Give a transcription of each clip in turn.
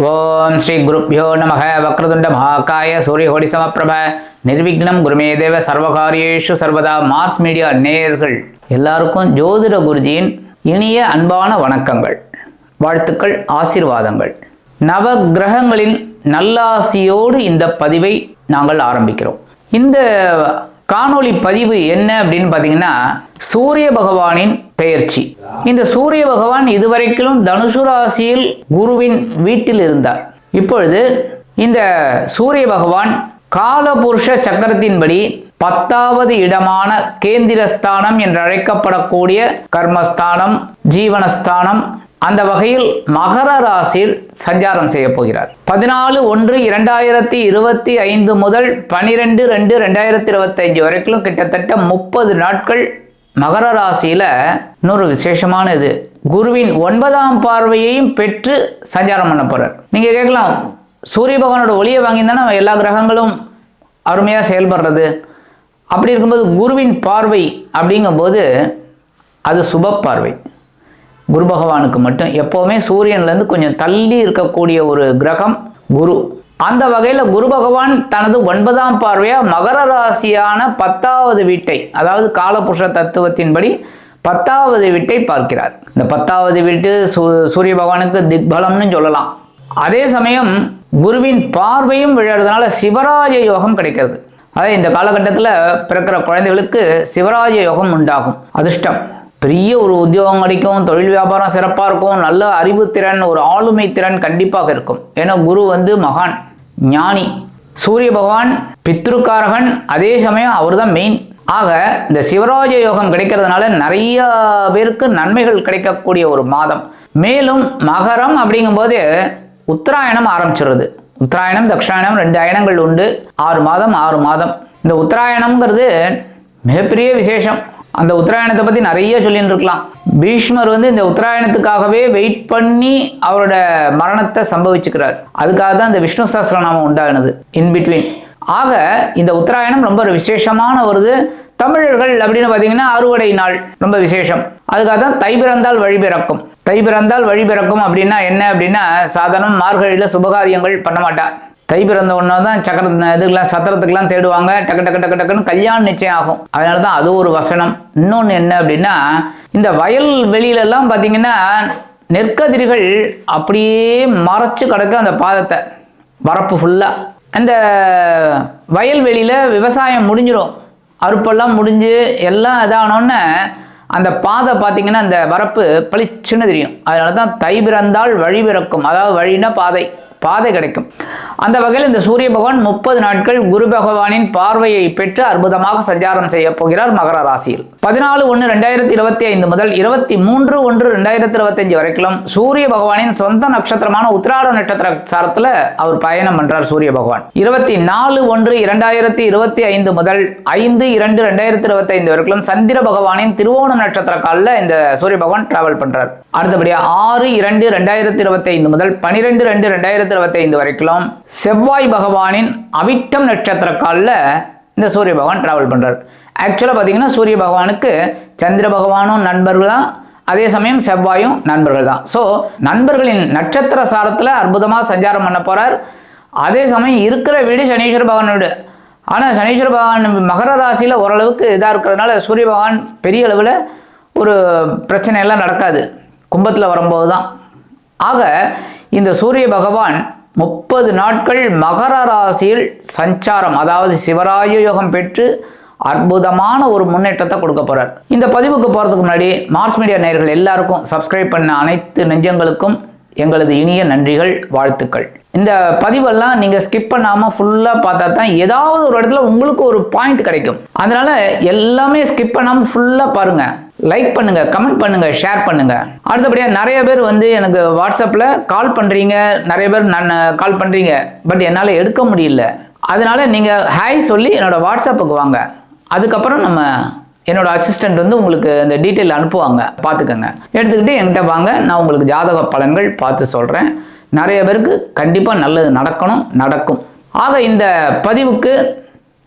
ஓம் ஸ்ரீ குருப்பியோ நமக. வக்ரதுண்ட மகாகாய சூரியகோடி சமப்பிரப. நிர்விக்னம் குருமே தேவ சர்வகாரியேஷு சர்வதா மார்ஸ் மீடியா நேயர்கள். எல்லாருக்கும் ஜோதிட குருஜியின் இனிய அன்பான வணக்கங்கள். வாழ்த்துக்கள் ஆசீர்வாதங்கள். நவ கிரகங்களின் நல்லாசியோடு இந்த பதிவை நாங்கள் ஆரம்பிக்கிறோம். இந்த காணொளி பதிவு என்ன அப்படின்னு பார்த்தீங்கன்னா சூரிய பகவானின் பெயர்ச்சி. இந்த சூரிய பகவான் இதுவரைக்கும் தனுசு ராசியில் குருவின் வீட்டில் இருந்தார். இப்பொழுது இந்த சூரிய பகவான் காலபுருஷ சக்கரத்தின்படி பத்தாவது இடமான கேந்திரஸ்தானம் என்று அழைக்கப்படக்கூடிய கர்மஸ்தானம் ஜீவனஸ்தானம் அந்த வகையில் மகர ராசியில் சஞ்சாரம் செய்ய போகிறார். பதினாலு ஒன்று இரண்டாயிரத்தி இருபத்தி ஐந்து முதல் பனிரெண்டு ரெண்டு ரெண்டாயிரத்தி இருபத்தைந்து வரைக்கும் கிட்டத்தட்ட முப்பது நாட்கள் மகர ராசியில இன்னொரு விசேஷமான இது குருவின் ஒன்பதாம் பார்வையையும் பெற்று சஞ்சாரம் பண்ண போறார். நீங்க கேட்கலாம் சூரிய பகவானோட ஒளியை வாங்கியிருந்தா நம்ம எல்லா கிரகங்களும் அருமையாக செயல்படுறது. அப்படி இருக்கும்போது குருவின் பார்வை அப்படிங்கும்போது அது சுப பார்வை. குரு பகவானுக்கு மட்டும் எப்போவுமே சூரியன்லேருந்து கொஞ்சம் தள்ளி இருக்கக்கூடிய ஒரு கிரகம் குரு. அந்த வகையில் குரு பகவான் தனது ஒன்பதாம் பார்வையாக மகர ராசியான பத்தாவது வீட்டை அதாவது காலபுருஷ தத்துவத்தின்படி பத்தாவது வீட்டை பார்க்கிறார். இந்த பத்தாவது வீட்டு சூ சூரிய பகவானுக்கு திக்பலம்னு சொல்லலாம். அதே சமயம் குருவின் பார்வையும் விழறதுனால சிவராஜ யோகம் கிடைக்கிறது. அதாவது இந்த காலகட்டத்தில் பிறக்கிற குழந்தைகளுக்கு சிவராஜ யோகம் உண்டாகும். அதிர்ஷ்டம். பெரிய ஒரு உத்தியோகம் கிடைக்கும் தொழில் வியாபாரம் சிறப்பாக இருக்கும் நல்ல அறிவுத்திறன் ஒரு ஆளுமை திறன் கண்டிப்பாக இருக்கும். ஏன்னா குரு வந்து மகான். ஞானி. சூரிய பகவான் பித்ருக்காரகன் அதே சமயம் அவர் தான் மெயின் ஆக இந்த சிவராஜ யோகம் கிடைக்கிறதுனால நிறைய பேருக்கு நன்மைகள் கிடைக்கக்கூடிய ஒரு மாதம். மேலும் மகரம் அப்படிங்கும்போது உத்தராயணம் ஆரம்பிச்சிருது. உத்தராயணம் தக்ஷாயணம் ரெண்டு அயனங்கள் உண்டு. ஆறு மாதம் ஆறு மாதம். இந்த உத்தராயணம்ங்கிறது மிகப்பெரிய விசேஷம். அந்த உத்தராயணத்தை பற்றி நிறைய சொல்லிட்டு இருக்கலாம் பீஷ்மர் வந்து இந்த உத்தராயணத்துக்காகவே வெயிட் பண்ணி அவரோட மரணத்தை சம்பவிச்சுக்கிறார். அதுக்காக தான் இந்த விஷ்ணு சஹஸ்ரநாமம் உண்டானது இன் பிட்வீன் ஆக இந்த உத்தராயணம் ரொம்ப ஒரு விசேஷமான வருது தமிழர்கள் அப்படின்னு பார்த்தீங்கன்னா அறுவடை நாள் ரொம்ப விசேஷம். அதுக்காக தான் தை பிறந்தால் வழி பிறக்கும். தை பிறந்தால் வழி பிறக்கும் அப்படின்னா என்ன அப்படின்னா சாதாரண மார்கழியில் சுபகாரியங்கள் பண்ண மாட்டா தை பிறந்த ஒன்றா தான் சக்கர இதுக்கெல்லாம் சத்திரத்துக்கெல்லாம் தேடுவாங்க. டக்கு டக்கு டக்கு டக்குன்னு கல்யாணம் நிச்சயம் ஆகும். அதனால தான் அது ஒரு வசனம். இன்னொன்று என்ன அப்படின்னா இந்த வயல் வெளியிலலாம் பார்த்தீங்கன்னா நெற்கதிர்கள் அப்படியே மறைச்சு கிடக்கு அந்த பாதத்தை. வரப்பு ஃபுல்லாக அந்த வயல்வெளியில் விவசாயம் முடிஞ்சிடும் அறுப்பெல்லாம் முடிஞ்சு எல்லாம் இதானோன்னு அந்த பாதை பார்த்தீங்கன்னா அந்த வரப்பு பளிச்சுன்னு தெரியும். அதனால தான் தை பிறந்தால் வழி பிறக்கும். அதாவது வழின்னா பாதை. பாதை கிடைக்கும். அந்த வகையில் இந்த சூரிய பகவான் முப்பது நாட்கள் குரு பகவானின் பார்வையை பெற்று அற்புதமாக சஞ்சாரம் செய்ய போகிறார் மகர ராசியில். பதினாலு ஒன்று ரெண்டாயிரத்தி இருபத்தி ஐந்து முதல் இருபத்தி மூன்று ஒன்று ரெண்டாயிரத்தி இருபத்தஞ்சு வரைக்கும் சூரிய பகவானின் சொந்த நட்சத்திரமான உத்திராட நட்சத்திர சாரத்தில் அவர் பயணம் பண்றார் சூரிய பகவான். இருபத்தி நாலு ஒன்று இரண்டாயிரத்தி இருபத்தி ஐந்து முதல் ஐந்து இரண்டு ரெண்டாயிரத்தி இருபத்தி ஐந்து வரைக்கும் சந்திர பகவானின் திருவோண நட்சத்திர காலில் இந்த சூரிய பகவான் டிராவல் பண்றார். அடுத்தபடியாக ஆறு இரண்டு ரெண்டாயிரத்தி இருபத்தி ஐந்து முதல் பனிரெண்டு ரெண்டு ரெண்டாயிரத்தி இருபத்தி வரைக்கும் செவ்வாய் பகவானின் அவிட்டம் நட்சத்திர காலில் இந்த சூரிய பகவான் டிராவல் பண்றார். ஆக்சுவலாக பார்த்தீங்கன்னா சூரிய பகவானுக்கு சந்திர பகவானும் நண்பர்கள் தான். அதே சமயம் செவ்வாயும் நண்பர்கள் தான். ஸோ நண்பர்களின் நட்சத்திர சாரத்தில் அற்புதமாக சஞ்சாரம் பண்ண போறார். அதே சமயம் இருக்கிற வீடு சனீஸ்வர பகவான் வீடு. ஆனால் சனீஸ்வர பகவான் மகர ராசியில் ஓரளவுக்கு இதாக இருக்கிறதுனால சூரிய பகவான் பெரிய அளவில் ஒரு பிரச்சனை எல்லாம் நடக்காது. கும்பத்தில் வரும்போது தான் ஆக இந்த சூரிய பகவான் முப்பது நாட்கள் மகர ராசியில் சஞ்சாரம் அதாவது சிவராய யோகம் பெற்று அற்புதமான ஒரு முன்னேற்றத்தை கொடுக்க போகிறார் இந்த பதிவுக்கு போகிறதுக்கு முன்னாடி மார்ஸ் மீடியா நேயர்கள் எல்லாருக்கும் சப்ஸ்கிரைப் பண்ண அனைத்து நெஞ்சங்களுக்கும் எங்களது இனிய நன்றிகள் வாழ்த்துக்கள். இந்த பதிவெல்லாம் நீங்கள் ஸ்கிப் பண்ணாமல் ஃபுல்லாக பார்த்தா தான் ஏதாவது ஒரு இடத்துல உங்களுக்கு ஒரு பாயிண்ட் கிடைக்கும். அதனால எல்லாமே ஸ்கிப் பண்ணாமல் ஃபுல்லாக பாருங்க. லைக் பண்ணுங்க கமெண்ட் பண்ணுங்க ஷேர் பண்ணுங்க. அடுத்தபடியாக நிறைய பேர் வந்து எனக்கு வாட்ஸ்அப்பில் கால் பண்ணுறீங்க நிறைய பேர் நான் கால் பண்ணுறீங்க பட் என்னால் எடுக்க முடியல. அதனால நீங்கள் ஹாய் சொல்லி என்னோட வாட்ஸ்அப்புக்கு வாங்க. அதுக்கப்புறம் நம்ம என்னோட அசிஸ்டண்ட் வந்து உங்களுக்கு அந்த டீட்டெயில் அனுப்புவாங்க. பார்த்துக்கோங்க. எடுத்துக்கிட்டு என்கிட்ட வாங்க. நான் உங்களுக்கு ஜாதக பலன்கள் பார்த்து சொல்கிறேன் நிறைய பேருக்கு கண்டிப்பாக நல்லது நடக்கணும் நடக்கும். ஆக இந்த பதிவுக்கு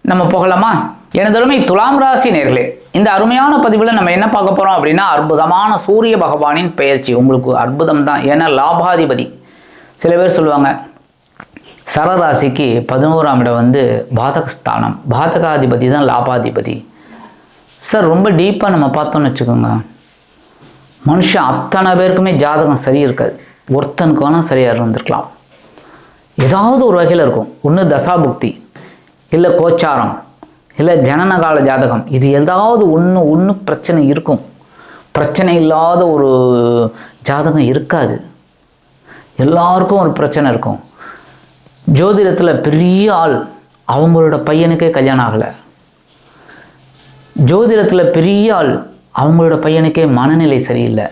நம்ம போகலாமா? எனதருமை துலாம் ராசி நேர்களே இந்த அருமையான பதிவில் நம்ம என்ன பார்க்க போகிறோம் அப்படின்னா அற்புதமான சூரிய பகவானின் பெயர்ச்சி. உங்களுக்கு அற்புதம் தான். ஏன்னா லாபாதிபதி. சில பேர் சொல்லுவாங்க சரராசிக்கு பதினோராம் இடம் வந்து பாதகஸ்தானம். பாதகாதிபதி தான் லாபாதிபதி. சார் ரொம்ப டீப்பாக நம்ம பார்த்தோம்னு வச்சுக்கோங்க. மனுஷன் அத்தனை பேருக்குமே ஜாதகம் சரி இருக்காது. ஒருத்தனுக்கு வேணால் சரியாக இருந்திருக்கலாம். ஏதாவது ஒரு வகையில் இருக்கும். ஒன்று தசாபுக்தி இல்லை கோச்சாரம் இல்லை ஜனனகால ஜாதகம். இது ஏதாவது ஒன்று ஒன்று பிரச்சனை இருக்கும். பிரச்சனை இல்லாத ஒரு ஜாதகம் இருக்காது. எல்லாருக்கும் ஒரு பிரச்சனை இருக்கும். ஜோதிடத்தில் பெரிய ஆள் அவங்களோட பையனுக்கே கல்யாணம் ஆகலை. ஜோதிடத்தில் பெரிய ஆள் அவங்களோட பையனுக்கே மனநிலை சரியில்லை.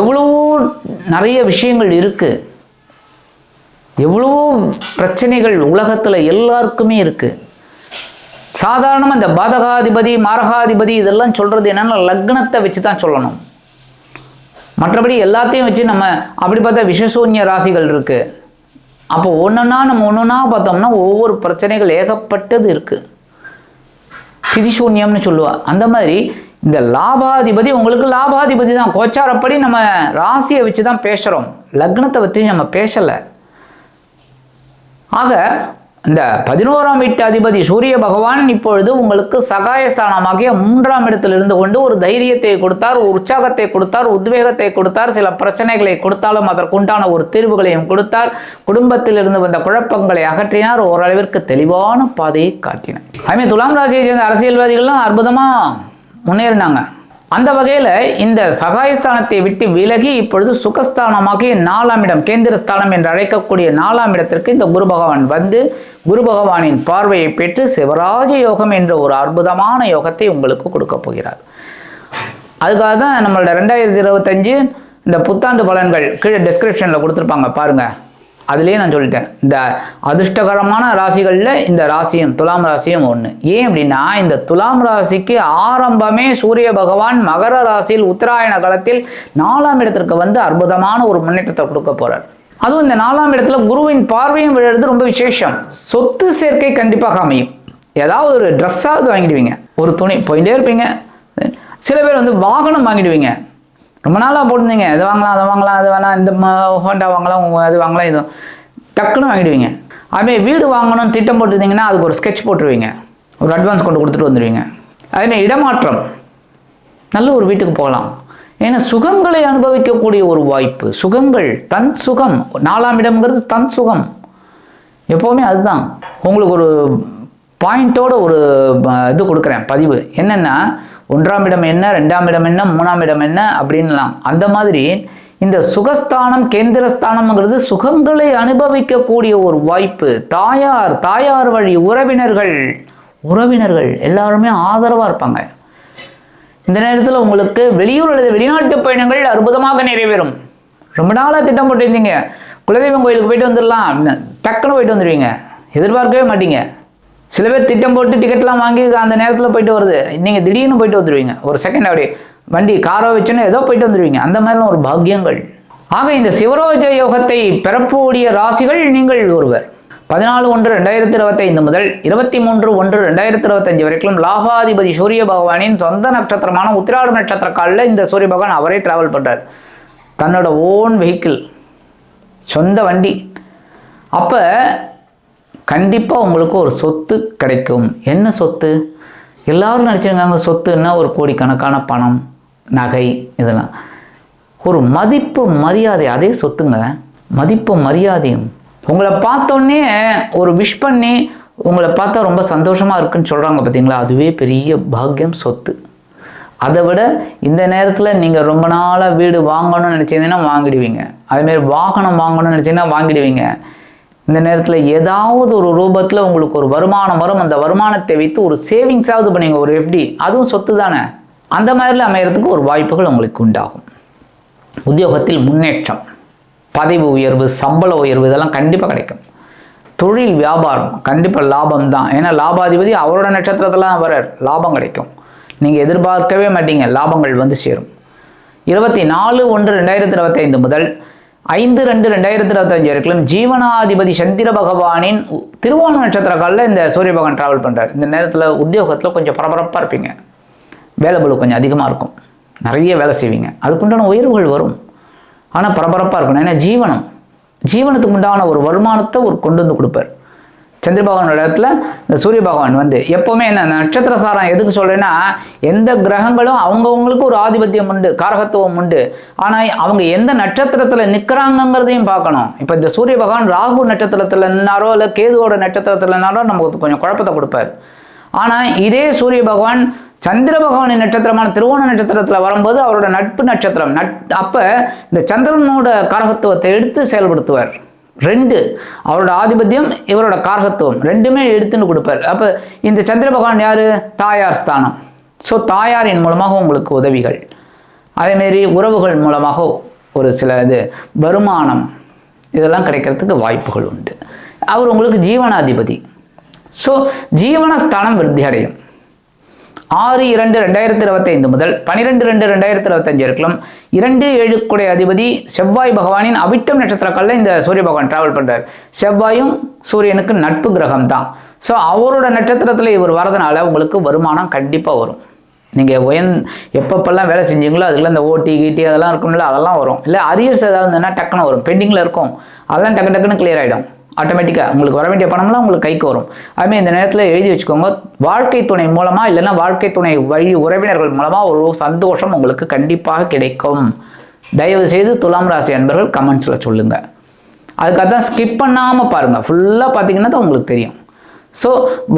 எவ்வளவோ நிறைய விஷயங்கள் இருக்குது எவ்வளவோ பிரச்சனைகள் உலகத்தில் எல்லாருக்குமே இருக்குது சாதாரணமாக இந்த பாதகாதிபதி மாரகாதிபதி இதெல்லாம் சொல்கிறது என்னென்னா லக்னத்தை வச்சு தான் சொல்லணும். மற்றபடி எல்லாத்தையும் வச்சு நம்ம அப்படி பார்த்தா விஷசூன்ய ராசிகள் இருக்குது அப்போ ஒன்றுன்னா நம்ம ஒன்றுன்னா பார்த்தோம்னா ஒவ்வொரு பிரச்சனைகள் ஏகப்பட்டது இருக்குது திதிசூன்யம்னு சொல்லுவா. அந்த மாதிரி இந்த லாபாதிபதி உங்களுக்கு லாபாதிபதி தான். கோச்சாரப்படி நம்ம ராசியை வச்சு தான் பேசுகிறோம் லக்னத்தை வச்சு நம்ம பேசலை. ஆக இந்த பதினோராம் வீட்டு அதிபதி சூரிய பகவான் இப்பொழுது உங்களுக்கு சகாயஸ்தானமாகிய மூன்றாம் இடத்தில் இருந்து கொண்டு ஒரு தைரியத்தை கொடுத்தார் ஒரு உற்சாகத்தை கொடுத்தார் உத்வேகத்தை கொடுத்தார் சில பிரச்சனைகளை கொடுத்தாலும் அதற்குண்டான ஒரு தீர்வுகளையும் கொடுத்தார். குடும்பத்தில் இருந்து வந்த குழப்பங்களை அகற்றினார் ஓரளவிற்கு தெளிவான பாதையை காட்டினார். அதுமாதிரி துலாம் ராசியை சேர்ந்த அரசியல்வாதிகள்லாம் அற்புதமாக முன்னேறினாங்க. அந்த வகையில் இந்த சகாயஸ்தானத்தை விட்டு விலகி இப்பொழுது சுகஸ்தானமாகிய நாலாம் இடம் கேந்திரஸ்தானம் என்று அழைக்கக்கூடிய நாலாம் இடத்திற்கு இந்த குரு பகவான் வந்து குரு பகவானின் பார்வையை பெற்று சிவராஜ யோகம் என்ற ஒரு அற்புதமான யோகத்தை உங்களுக்கு கொடுக்க போகிறார். அதுக்காக தான் நம்மளோட ரெண்டாயிரத்தி இருபத்தஞ்சு இந்த புத்தாண்டு பலன்கள் கீழே டிஸ்கிரிப்ஷனில் கொடுத்துருப்பாங்க பாருங்கள் அதுலேயே நான் சொல்லிட்டேன். இந்த அதிர்ஷ்டகரமான ராசிகளில் இந்த ராசியும் துலாம் ராசியும் ஒன்று ஏன் அப்படின்னா இந்த துலாம் ராசிக்கு ஆரம்பமே சூரிய பகவான் மகர ராசியில் உத்தராயண காலத்தில் நாலாம் இடத்திற்கு வந்து அற்புதமான ஒரு முன்னேற்றத்தை கொடுக்க போகிறார் அதுவும் இந்த நாலாம் இடத்துல குருவின் பார்வையும் விழுறது ரொம்ப விசேஷம். சொத்து சேர்க்கை கண்டிப்பாக அமையும். ஏதாவது ஒரு ட்ரெஸ்ஸாவது வாங்கிடுவீங்க. ஒரு துணி போயிட்டே இருப்பீங்க. சில பேர் வந்து வாகனம் வாங்கிடுவீங்க. ரொம்ப நாளாக போட்டிருந்தீங்க. இது வாங்கலாம் அதை வாங்கலாம் அது வேணாம் இந்த ஹோண்டா வாங்கலாம் அது வாங்கலாம் இது. டக்குன்னு வாங்கிடுவீங்க. அதுமாதிரி வீடு வாங்கணும்னு திட்டம் போட்டிருந்தீங்கன்னா அதுக்கு ஒரு ஸ்கெட்ச் போட்டுருவீங்க. ஒரு அட்வான்ஸ் கொண்டு கொடுத்துட்டு வந்துடுவீங்க அதேமாதிரி இடமாற்றம். நல்ல ஒரு வீட்டுக்கு போகலாம். ஏன்னா சுகங்களை அனுபவிக்கக்கூடிய ஒரு வாய்ப்பு. சுகங்கள் தன் சுகம். நாலாம் இடம்ங்கிறது தன் சுகம். எப்போவுமே அதுதான். உங்களுக்கு ஒரு பாயிண்ட்டோட ஒரு இது கொடுக்குறேன் பதிவு. என்னென்னா ஒன்றாம் இடம் என்ன ரெண்டாம் இடம் என்ன மூணாம் இடம் என்ன அப்படின்லாம் அந்த மாதிரி இந்த சுகஸ்தானம் கேந்திரஸ்தானம்ங்கிறது சுகங்களை அனுபவிக்கக்கூடிய ஒரு வாய்ப்பு. தாயார் தாயார் வழி உறவினர்கள் உறவினர்கள் எல்லாருமே ஆதரவாக இருப்பாங்க. இந்த நேரத்தில் உங்களுக்கு வெளியூர் அல்லது வெளிநாட்டு பயணங்கள் அற்புதமாக நிறைவேறும். ரொம்ப நாளாக திட்டம் போட்டிருந்தீங்க குலதெய்வம் கோயிலுக்கு போயிட்டு வந்துடலாம் டக்குன்னு போயிட்டு வந்துடுவீங்க எதிர்பார்க்கவே மாட்டீங்க. சில பேர் திட்டம் போட்டு டிக்கெட்லாம் வாங்கி அந்த நேரத்தில் போயிட்டு வருது. நீங்கள் திடீர்னு போயிட்டு வந்துடுவீங்க ஒரு செகண்ட் அப்படி வண்டி காரோ வச்சுன்னு ஏதோ போயிட்டு வந்துடுவீங்க அந்த மாதிரிலாம் ஒரு பாக்கியங்கள். ஆக இந்த சிவரோஜ யோகத்தை பெறக்கூடிய ராசிகள் நீங்கள் ஒருவர். பதினாலு ஒன்று ரெண்டாயிரத்தி இருபத்தைந்து முதல் இருபத்தி மூன்று ஒன்று ரெண்டாயிரத்தி இருபத்தஞ்சு வரைக்கும் லாபாதிபதி சூரிய பகவானின் சொந்த நட்சத்திரமான உத்திராடு நட்சத்திர காலில் இந்த சூரிய பகவான் அவரே டிராவல் பண்ணுறார் தன்னோட ஓன் வெஹிக்கிள் சொந்த வண்டி. அப்போ கண்டிப்பாக உங்களுக்கு ஒரு சொத்து கிடைக்கும். என்ன சொத்து? எல்லாரும் நினச்சிருக்காங்க சொத்துன்னா ஒரு கோடிக்கணக்கான பணம் நகை இதெல்லாம். ஒரு மதிப்பு மரியாதை அதே சொத்துங்க. மதிப்பு மரியாதையும். உங்களை பார்த்தோன்னே ஒரு விஷ் பண்ணி உங்களை பார்த்தா ரொம்ப சந்தோஷமாக இருக்குன்னு சொல்கிறாங்க பார்த்தீங்களா அதுவே பெரிய பாக்கியம் சொத்து. அதை விட இந்த நேரத்தில் நீங்கள் ரொம்ப நாளாக வீடு வாங்கணும்னு நினச்சிங்கன்னா வாங்கிடுவீங்க. அதுமாரி வாகனம் வாங்கணும்னு நினச்சிங்கன்னா வாங்கிடுவீங்க. இந்த நேரத்தில் ஏதாவது ஒரு ரூபத்தில் உங்களுக்கு ஒரு வருமானம் வரும் அந்த வருமானத்தை வைத்து ஒரு சேவிங்ஸாவது பண்ணிங்க ஒரு எஃப்டி அதுவும் சொத்து தானே. அந்த மாதிரிலாம் அமையறதுக்கு ஒரு வாய்ப்புகள் உங்களுக்கு உண்டாகும். உத்தியோகத்தில் முன்னேற்றம் பதவி உயர்வு சம்பள உயர்வு இதெல்லாம் கண்டிப்பாக கிடைக்கும். தொழில் வியாபாரம் கண்டிப்பாக லாபம் தான். ஏன்னா லாபாதிபதி அவரோட நட்சத்திரத்தெல்லாம் வரார் லாபம் கிடைக்கும். நீங்கள் எதிர்பார்க்கவே மாட்டீங்க லாபங்கள் வந்து சேரும். இருபத்தி நாலு ஒன்று ரெண்டாயிரத்தி இருபத்தைந்து முதல் ஐந்து ரெண்டு ரெண்டாயிரத்தி இருபத்தஞ்சு வரைக்கும் ஜீவனாதிபதி சந்திர பகவானின் திருவோண நட்சத்திர காலில் இந்த சூரிய பகவான் ட்ராவல் பண்ணுறார் இந்த நேரத்தில் உத்தியோகத்தில் கொஞ்சம் பரபரப்பாக இருப்பீங்க. வேலை பலு கொஞ்சம் அதிகமாக இருக்கும். நிறைய வேலை செய்வீங்க. அதுக்குண்டான உயர்வுகள் வரும். ஆனால் பரபரப்பாக இருக்கணும். ஏன்னா ஜீவனம். ஜீவனத்துக்கு உண்டான ஒரு வருமானத்தை ஒரு கொண்டு வந்து கொடுப்பார். சந்திர பகவானோட இடத்துல இந்த சூரிய பகவான் வந்து எப்போவுமே என்ன நட்சத்திர சாரம் எதுக்கு சொல்கிறேன்னா எந்த கிரகங்களும் அவங்கவுங்களுக்கு ஒரு ஆதிபத்தியம் உண்டு காரகத்துவம் உண்டு. ஆனால் அவங்க எந்த நட்சத்திரத்தில் நிற்கிறாங்கங்கிறதையும் பார்க்கணும். இப்போ இந்த சூரிய பகவான் ராகு நட்சத்திரத்தில் நின்னாரோ இல்லை கேதுவோட நட்சத்திரத்தில் நின்னாரோ நமக்கு கொஞ்சம் குழப்பத்தை கொடுப்பார். ஆனால் இதே சூரிய பகவான் சந்திர பகவானின் நட்சத்திரமான திருவோண நட்சத்திரத்தில் வரும்போது அவரோட நட்பு நட்சத்திரம். நட் அப்போ இந்த சந்திரனோட காரகத்துவத்தை எடுத்து செயல்படுத்துவார். ரெண்டு அவரோட ஆதிபத்தியம் இவரோட காரகத்துவம். ரெண்டுமே எடுத்துன்னு கொடுப்பார். அப்போ இந்த சந்திர பகவான் யார்? தாயார் ஸ்தானம். ஸோ தாயாரின் மூலமாக உங்களுக்கு உதவிகள். அதேமாரி உறவுகள் மூலமாக ஒரு சில இது வருமானம் இதெல்லாம் கிடைக்கிறதுக்கு வாய்ப்புகள் உண்டு. அவர் உங்களுக்கு ஜீவனாதிபதி. ஸோ ஜீவனஸ்தானம் விருத்தி அடையும். ஆறு இரண்டு ரெண்டாயிரத்தி இருபத்தைந்து முதல் பனிரெண்டு ரெண்டு ரெண்டாயிரத்தி இருபத்தஞ்சு வரைக்கும் இரண்டு ஏழுக்குடைய அதிபதி செவ்வாய் பகவானின் அவிட்டம் நட்சத்திரக்கல்ல இந்த சூரிய பகவான் டிராவல் பண்ணுறார் செவ்வாயும் சூரியனுக்கு நட்பு கிரகம் தான். ஸோ அவரோட நட்சத்திரத்தில் இவர் வரதுனால உங்களுக்கு வருமானம் கண்டிப்பாக வரும். நீங்கள் உயர்ந் எப்பப்பெல்லாம் வேலை செஞ்சீங்களோ அதுக்குள்ள இந்த ஓட்டி கீட்டி அதெல்லாம் இருக்கும்ல அதெல்லாம் வரும். இல்லை அரியர்ஸ் ஏதாவது இருந்ததுன்னா டக்குன்னு வரும். பெண்டிங்கில் இருக்கும். அதெல்லாம் டக்கு டக்குன்னு கிளியர் ஆகிடும் ஆட்டோமேட்டிக்காக உங்களுக்கு வர வேண்டிய பணம்லாம் உங்களுக்கு கைக்கு வரும். அதுமாதிரி இந்த நேரத்தில் எழுதி வச்சுக்கோங்க. வாழ்க்கை துணை மூலமாக இல்லைன்னா வாழ்க்கை துணை வழி உறவினர்கள் மூலமாக ஒரு சந்தோஷம் உங்களுக்கு கண்டிப்பாக கிடைக்கும். தயவு செய்து துலாம் ராசி அன்பர்கள் கமெண்ட்ஸில் சொல்லுங்கள் அதுக்காக தான் ஸ்கிப் பண்ணாமல் பாருங்கள் ஃபுல்லாக பார்த்தீங்கன்னா தான் உங்களுக்கு தெரியும். ஸோ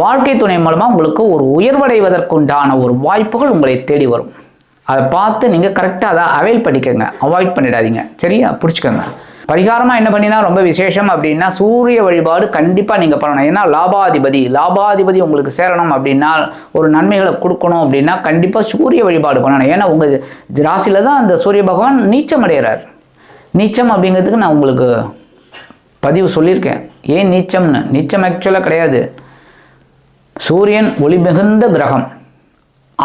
வாழ்க்கை துணை மூலமாக உங்களுக்கு ஒரு உயர்வடைவதற்குண்டான ஒரு வாய்ப்புகள் உங்களை தேடி வரும். அதை பார்த்து நீங்கள் கரெக்டாக அதை அவைல் பண்ணிக்கோங்க. அவாய்ட் பண்ணிடாதீங்க. சரியா? பிடிச்சிக்கோங்க பரிகாரமாக என்ன பண்ணினா ரொம்ப விசேஷம் அப்படின்னா சூரிய வழிபாடு கண்டிப்பாக நீங்கள் பண்ணணும். ஏன்னா லாபாதிபதி லாபாதிபதி உங்களுக்கு சேரணும் அப்படின்னா ஒரு நன்மைகளை கொடுக்கணும் அப்படின்னா கண்டிப்பாக சூரிய வழிபாடு பண்ணணும். ஏன்னா உங்கள் ராசியில் தான் அந்த சூரிய பகவான் நீச்சம் அடைகிறார் நீச்சம் அப்படிங்கிறதுக்கு நான் உங்களுக்கு பதிவு சொல்லியிருக்கேன். ஏன் நீச்சம்னு? நீச்சம் ஆக்சுவலாக கிடையாது. சூரியன் ஒளி மிகுந்த கிரகம்.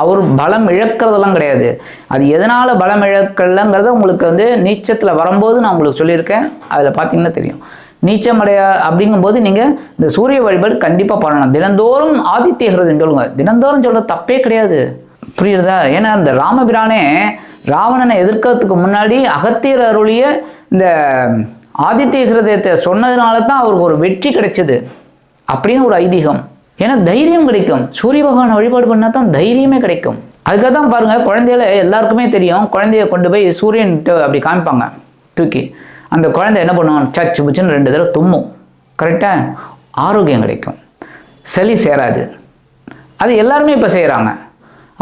அவர் பலம் இழக்கிறதெல்லாம் கிடையாது. அது எதனால் பலம் இழக்கலங்கிறத உங்களுக்கு வந்து நீச்சத்தில் வரும்போது நான் உங்களுக்கு சொல்லியிருக்கேன். அதில் பார்த்தீங்கன்னா தெரியும். நீச்சம் அடையா அப்படிங்கும்போது நீங்கள் இந்த சூரிய வழிபாடு கண்டிப்பாக பண்ணணும். தினந்தோறும் ஆதித்ய ஹிருதயம் சொல்லுங்க தினந்தோறும் சொல்கிறது தப்பே கிடையாது. புரியுறதா? ஏன்னா இந்த ராமபிரானே ராவணனை எதிர்க்கிறதுக்கு முன்னாடி அகத்தியர் அருளிய இந்த ஆதித்ய ஹிருதயத்தை சொன்னதுனால தான் அவருக்கு ஒரு வெற்றி கிடைச்சது. அப்படின்னு ஒரு ஐதீகம். ஏன்னா தைரியம் கிடைக்கும். சூரிய பகவான் வழிபாடு பண்ணால் தான் தைரியமே கிடைக்கும். அதுக்காக தான் பாருங்கள் குழந்தையில எல்லாருக்குமே தெரியும் குழந்தைய கொண்டு போய் சூரியன் அப்படி காமிப்பாங்க தூக்கி. அந்த குழந்தை என்ன பண்ணுவோம் சச்சு புச்சுன்னு ரெண்டு தடவை தும்மும். கரெக்டாக ஆரோக்கியம் கிடைக்கும். சளி சேராது. அது எல்லாருமே இப்போ செய்கிறாங்க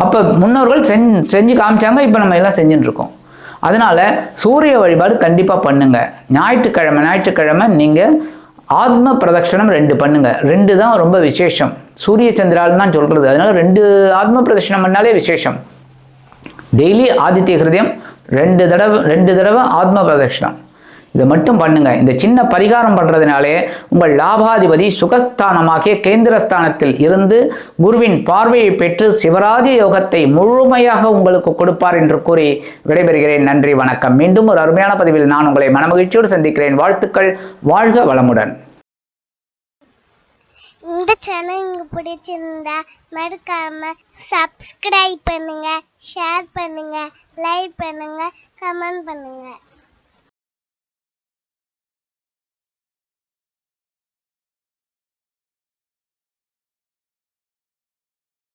அப்போ முன்னோர்கள் செஞ்சு செஞ்சு காமிச்சாங்க இப்போ நம்ம எல்லாம் செஞ்சுட்டுருக்கோம் இருக்கோம். சூரிய வழிபாடு கண்டிப்பாக பண்ணுங்கள் ஞாயிற்றுக்கிழமை ஞாயிற்றுக்கிழமை நீங்கள் ஆத்ம பிரதட்சணம் ரெண்டு பண்ணுங்க. ரெண்டு தான் ரொம்ப விசேஷம். சூரிய சந்திரால் தான் சொல்கிறது அதனால ரெண்டு ஆத்ம பிரதட்சணம் பண்ணாலே விசேஷம். டெய்லி ஆதித்ய ஹிருதயம் ரெண்டு தடவை ரெண்டு தடவை ஆத்ம பிரதட்சணம். இதை மட்டும் பண்ணுங்க. இந்த சின்ன பரிகாரம் பண்றதுனாலே உங்கள் லாபாதிபதி சுகஸ்தானமாகிய கேந்திரஸ்தானத்தில் இருந்து குருவின் பார்வையை பெற்று சிவராஜ யோகத்தை முழுமையாக உங்களுக்கு கொடுப்பார் என்று கூறி விடைபெறுகிறேன். நன்றி வணக்கம். மீண்டும் ஒரு அருமையான பதிவில் நான் உங்களை மனமகிழ்ச்சியோடு சந்திக்கிறேன். வாழ்த்துக்கள். வாழ்க வளமுடன். இந்த சேனல் உங்களுக்கு பிடிச்சிருந்தா மறக்காம சப்ஸ்கிரைப் பண்ணுங்க ஷேர் பண்ணுங்க லைக் பண்ணுங்க கமெண்ட் பண்ணுங்க.